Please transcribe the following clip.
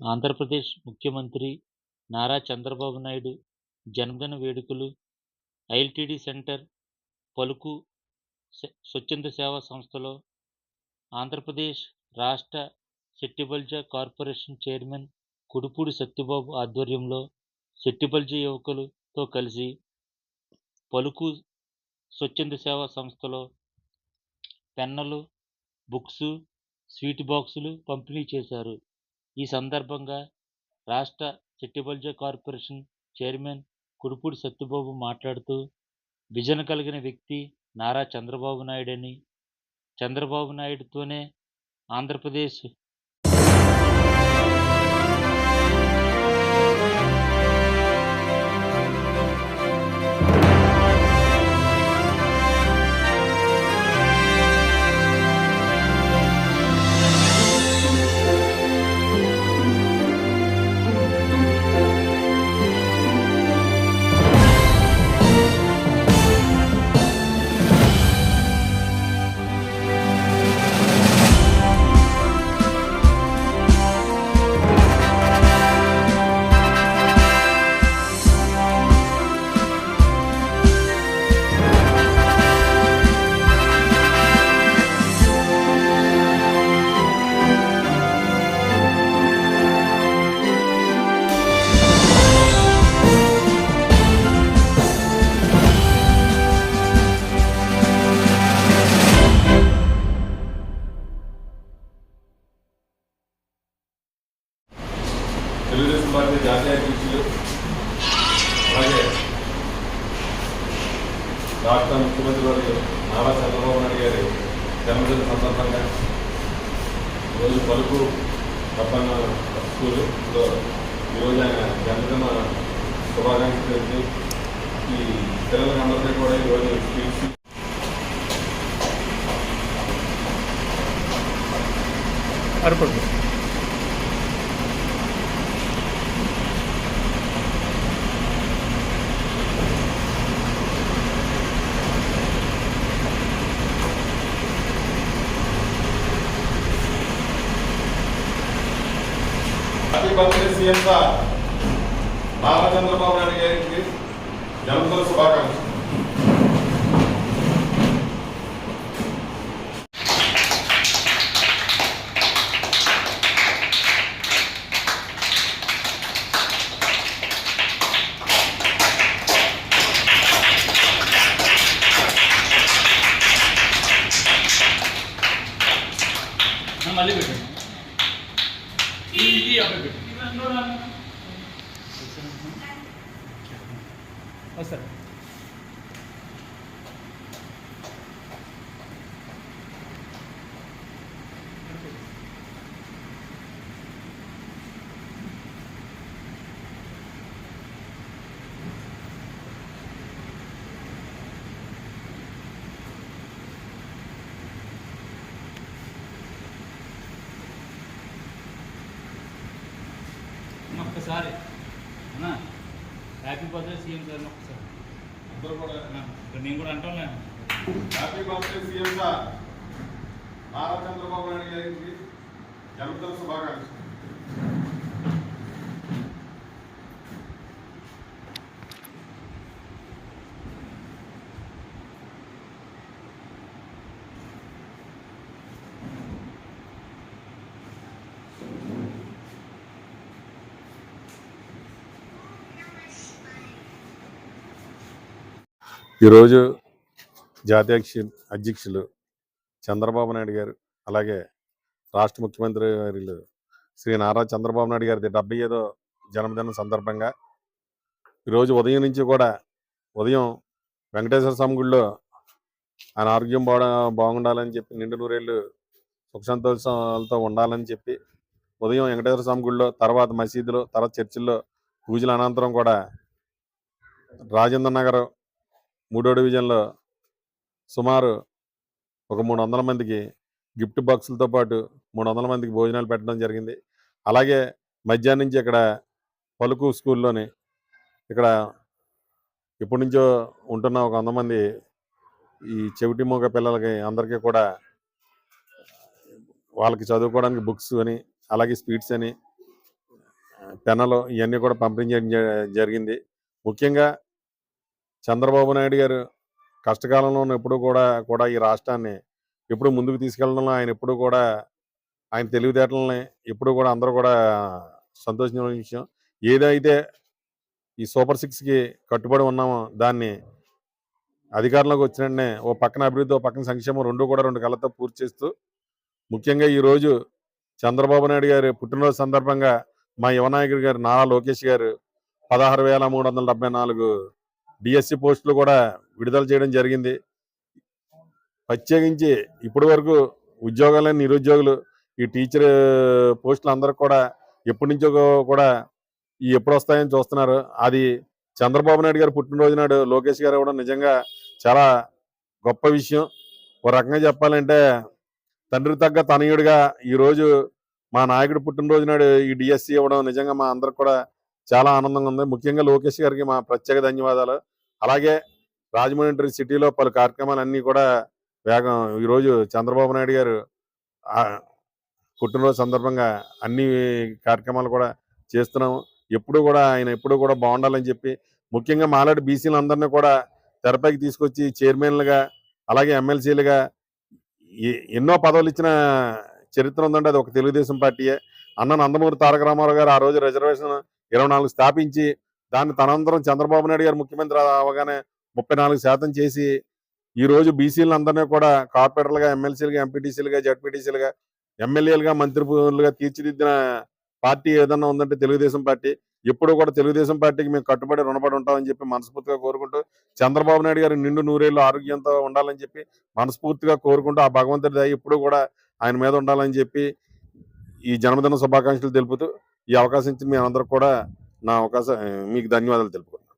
ఆంధ్రప్రదేశ్ ముఖ్యమంత్రి నారా చంద్రబాబు నాయుడు జన్మదిన వేడుకలు ఐఎల్టీడీ సెంటర్ పలుకు స్వచ్ఛంద సేవా సంస్థలో ఆంధ్రప్రదేశ్ రాష్ట్ర శెట్టిబల్జా కార్పొరేషన్ చైర్మన్ కుడుపూడి సత్యబాబు ఆధ్వర్యంలో శెట్టిబల్జా యువకులతో కలిసి పలుకు స్వచ్ఛంద సేవా సంస్థలో పెన్నులు బుక్స్ స్వీట్ బాక్సులు పంపిణీ చేశారు. ఈ సందర్భంగా రాష్ట్ర చెట్టిబల్జ కార్పొరేషన్ చైర్మన్ కురుపూడి సత్యబాబు మాట్లాడుతూ విజన కలిగిన వ్యక్తి నారా చంద్రబాబు నాయుడు అని చంద్రబాబు నాయుడుతోనే ఆంధ్రప్రదేశ్ రాష్ట్ర ముఖ్యమంత్రి వర్యులు నారా చంద్రబాబు నాయుడు గారి జన్మదిన సందర్భంగా ఈరోజు పలుకు తప్పన్న స్కూల్లో ఈరోజు ఆయన జన్మదిన శుభాకాంక్షలు తెలిసి ఈ పిల్లలందరికీ కూడా ఈరోజు sweets అరపడు happy birthday CM sir Nara Chandrababu Naidu గారికి జన్మదిన శుభాకాంక్షలు. మళ్ళీ పెట్టండి ఇది అబ్బాయి పెట్టండి వస్తారు ఒక్కసారి అన్నా. హ్యాపీ బర్త్డే సీఎం సార్ ఒక్కసారి అందరూ కూడా నేను కూడా అంటాను happy birthday CM sir Nara Chandrababu Naidu గారికి జన్మదిన శుభాకాంక్షలు. ఈరోజు జాతీయ అధ్యక్షులు చంద్రబాబు నాయుడు గారు అలాగే రాష్ట్ర ముఖ్యమంత్రి గారు శ్రీ నారా చంద్రబాబు నాయుడు గారి డెబ్బై ఐదో జన్మదినం సందర్భంగా ఈరోజు ఉదయం నుంచి కూడా ఉదయం వెంకటేశ్వర స్వామి గుడిలో ఆయన ఆరోగ్యం బాగా బాగుండాలని చెప్పి నిండు నూరేళ్ళు సుఖ సంతోషాలతో ఉండాలని చెప్పి ఉదయం వెంకటేశ్వర స్వామి గుడిలో తర్వాత మసీదులో తర్వాత చర్చిల్లో పూజల అనంతరం కూడా రాజేంద్ర నగర్ మూడో డివిజన్లో సుమారు ఒక మూడు వందల మందికి గిఫ్ట్ బాక్సులతో పాటు మూడు వందల మందికి భోజనాలు పెట్టడం జరిగింది. అలాగే మధ్యాహ్నం నుంచి ఇక్కడ పలుకు స్కూల్లోని ఇక్కడ ఎప్పటి నుంచో ఉంటున్న ఒక వంద మంది ఈ చెవిటి మూగ పిల్లలకి అందరికీ కూడా వాళ్ళకి చదువుకోవడానికి బుక్స్ అని అలాగే స్పీడ్స్ అని పెన్నులు ఇవన్నీ కూడా పంపిణీ చేయడం జ- జరిగింది. ముఖ్యంగా చంద్రబాబు నాయుడు గారు కష్టకాలంలో ఎప్పుడు కూడా కూడా ఈ రాష్ట్రాన్ని ఎప్పుడు ముందుకు తీసుకెళ్ళడంలో ఆయన ఎప్పుడు కూడా ఆయన తెలివితేటలని ఎప్పుడు కూడా అందరూ కూడా సంతోషించిన విషయం. ఏదైతే ఈ సూపర్ సిక్స్కి కట్టుబడి ఉన్నామో దాన్ని అధికారంలోకి వచ్చిన వెంటనే ఓ పక్కన అభివృద్ధి ఓ పక్కన సంక్షేమం రెండు కూడా రెండు కళ్ళతో పూర్తి చేస్తూ ముఖ్యంగా ఈరోజు చంద్రబాబు నాయుడు గారి పుట్టినరోజు సందర్భంగా మా యువనాయకుడు గారు నారా లోకేష్ గారు పదహారు వేల మూడు వందల డెబ్బై నాలుగు డిఎస్సి పోస్టులు కూడా విడుదల చేయడం జరిగింది. ప్రత్యేకించి ఇప్పటి వరకు ఉద్యోగాలని నిరుద్యోగులు ఈ టీచర్ పోస్టులు అందరూ కూడా ఎప్పటి నుంచో కూడా ఈ ఎప్పుడు వస్తాయని చూస్తున్నారు. అది చంద్రబాబు నాయుడు గారు పుట్టినరోజు నాడు లోకేష్ గారు ఇవ్వడం నిజంగా చాలా గొప్ప విషయం. ఒక రకంగా చెప్పాలంటే తండ్రి తగ్గ తనయుడిగా ఈరోజు మా నాయకుడు పుట్టినరోజు నాడు ఈ డిఎస్సి ఇవ్వడం నిజంగా మా అందరికి కూడా చాలా ఆనందంగా ఉంది. ముఖ్యంగా లోకేష్ గారికి మా ప్రత్యేక ధన్యవాదాలు. అలాగే రాజమండ్రి సిటీలో పలు కార్యక్రమాలు అన్నీ కూడా వేగం. ఈరోజు చంద్రబాబు నాయుడు గారు పుట్టినరోజు సందర్భంగా అన్ని కార్యక్రమాలు కూడా చేస్తున్నాము. ఎప్పుడు కూడా ఆయన ఎప్పుడు కూడా బాగుండాలని చెప్పి ముఖ్యంగా మాలాడి బీసీలు అందరినీ కూడా తెరపైకి తీసుకొచ్చి చైర్మన్లుగా అలాగే ఎమ్మెల్సీలుగా ఎన్నో పదవులు ఇచ్చిన చరిత్ర ఉందంటే అది ఒక తెలుగుదేశం పార్టీయే. అన్న నందమూరి తారక రామారావు గారు ఆ రోజు రిజర్వేషన్ ఇరవై నాలుగు స్థాపించి దాన్ని తనంతరం చంద్రబాబు నాయుడు గారు ముఖ్యమంత్రి అవగానే ముప్పై నాలుగు శాతం చేసి ఈ రోజు బీసీలను అందరినీ కూడా కార్పొరేటర్లుగా ఎమ్మెల్సీలుగా ఎంపీటీసీలుగా జడ్పీటీసీలుగా ఎమ్మెల్యేలుగా మంత్రులుగా తీర్చిదిద్దిన పార్టీ ఏదన్నా ఉందంటే తెలుగుదేశం పార్టీ. ఎప్పుడు కూడా తెలుగుదేశం పార్టీకి మేము కట్టుబడి రుణపడి ఉంటామని చెప్పి మనస్ఫూర్తిగా కోరుకుంటూ చంద్రబాబు నాయుడు గారు నిండు నూరేళ్ళు ఆరోగ్యంతో ఉండాలని చెప్పి మనస్ఫూర్తిగా కోరుకుంటూ ఆ భగవంతుడి దయ ఇప్పుడు కూడా ఆయన మీద ఉండాలని చెప్పి ఈ జన్మదిన శుభాకాంక్షలు తెలుపుతూ ఈ అవకాశం ఇచ్చిన మీ అందరూ కూడా నా అవకాశం మీకు ధన్యవాదాలు తెలుపుకుంటున్నాను.